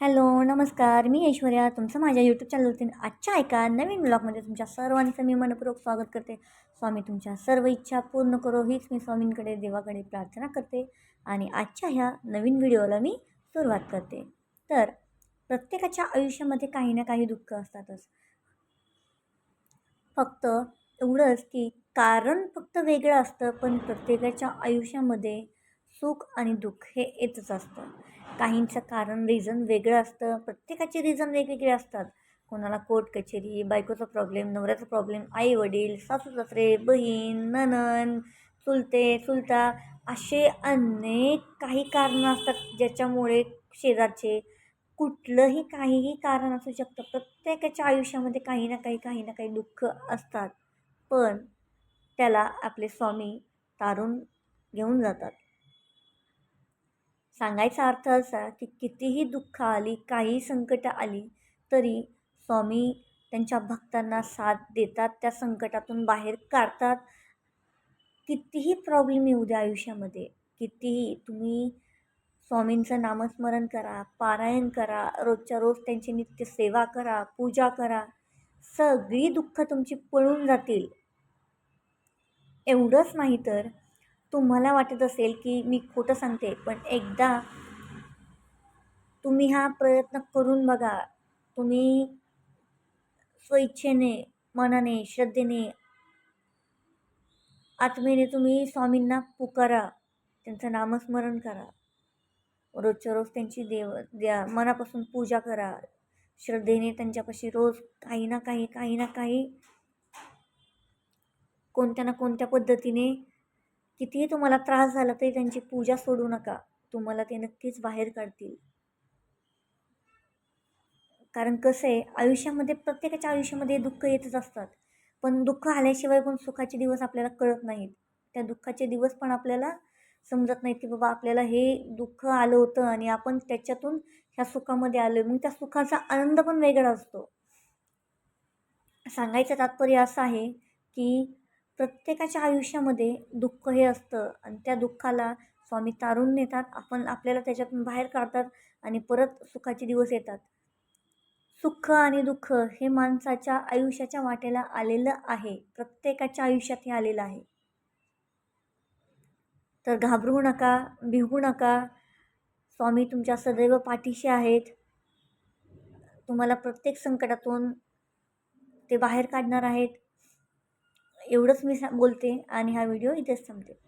Hello नमस्कार. मी ऐश्वर्या. तुमचं माझ्या यूट्यूब चॅनलवरती आजच्या ऐका नवीन ब्लॉगमध्ये तुमच्या सर्वांचं मी मनपूर्वक स्वागत करते. स्वामी तुमच्या सर्व इच्छा पूर्ण करो हीच मी स्वामींकडे देवाकडे प्रार्थना करते आणि आजच्या ह्या नवीन व्हिडिओला मी सुरुवात करते. तर प्रत्येकाच्या आयुष्यामध्ये काही ना काही दुःख असतातच. फक्त एवढंच की कारण फक्त वेगळं असतं पण प्रत्येकाच्या आयुष्यामध्ये सुख आणि दुःख हे येतच असतं. काहींचं कारण रिझन वेगळं असतं. प्रत्येकाचे रिझन वेगवेगळे असतात. कोणाला कोर्ट कचेरी बायकोचा प्रॉब्लेम नवऱ्याचा प्रॉब्लेम आई वडील सासू सासरे बहीण ननन चुलते चुलता असे अनेक काही कारणं असतात ज्याच्यामुळे शेजारचे कुठलंही काहीही कारण असू शकतं. प्रत्येकाच्या आयुष्यामध्ये काही ना काही काही ना काही दुःख असतात. पण त्याला आपले स्वामी तारून घेऊन जातात. सांगायचा अर्थ असा की कितीही दुःख आली काही संकट आली तरी स्वामी त्यांच्या भक्तांना साथ देतात त्या संकटातून बाहेर काढतात. कितीही प्रॉब्लेम येऊ द्या आयुष्यामध्ये कितीही तुम्ही स्वामींचं नामस्मरण करा पारायण करा रोजच्या रोज त्यांची नित्य सेवा करा पूजा करा सगळी दुःख तुमची पळून जातील. एवढंच नाही तर तुम्हाला वाटत असेल की मी खोटं सांगते पण एकदा तुम्ही हा प्रयत्न करून बघा. तुम्ही स्वइच्छेने मनाने श्रद्धेने आत्मेने तुम्ही स्वामींना पुकारा. त्यांचं नामस्मरण करा. रोजच्या रोज त्यांची देव द्या मनापासून पूजा करा. श्रद्धेने त्यांच्यापाशी रोज काही ना काही काही ना काही कोणत्या ना कोणत्या पद्धतीने कितीही तुम्हाला त्रास झाला तरी त्यांची पूजा सोडू नका. तुम्हाला ते नक्कीच बाहेर काढतील. कारण कसं आहे आयुष्यामध्ये प्रत्येकाच्या आयुष्यामध्ये दुःख येतच असतात. पण दुःख आल्याशिवाय पण सुखाचे दिवस आपल्याला कळत नाहीत. त्या दुःखाचे दिवस पण आपल्याला समजत नाहीत की बाबा आपल्याला हे दुःख आलं होतं आणि आपण त्याच्यातून ह्या सुखामध्ये आलो मग त्या सुखाचा आनंद पण वेगळा असतो. सांगायचं तात्पर्य असं आहे की प्रत्येकाच्या आयुष्यामध्ये दुःख हे असतं आणि त्या दुःखाला स्वामी तारून नेतात. आपण आपल्याला त्याच्यातून बाहेर काढतात आणि परत सुखाचे दिवस येतात. सुख आणि दुःख हे माणसाच्या आयुष्याच्या वाटेला आलेलं आहे. प्रत्येकाच्या आयुष्यात हे आलेलं आहे. तर घाबरू नका भिवू नका. स्वामी तुमच्या सदैव पाठीशी आहेत. तुम्हाला प्रत्येक संकटातून ते बाहेर काढणार आहेत. एवढंच मी सा बोलते आणि हा व्हिडिओ इथेच थांबते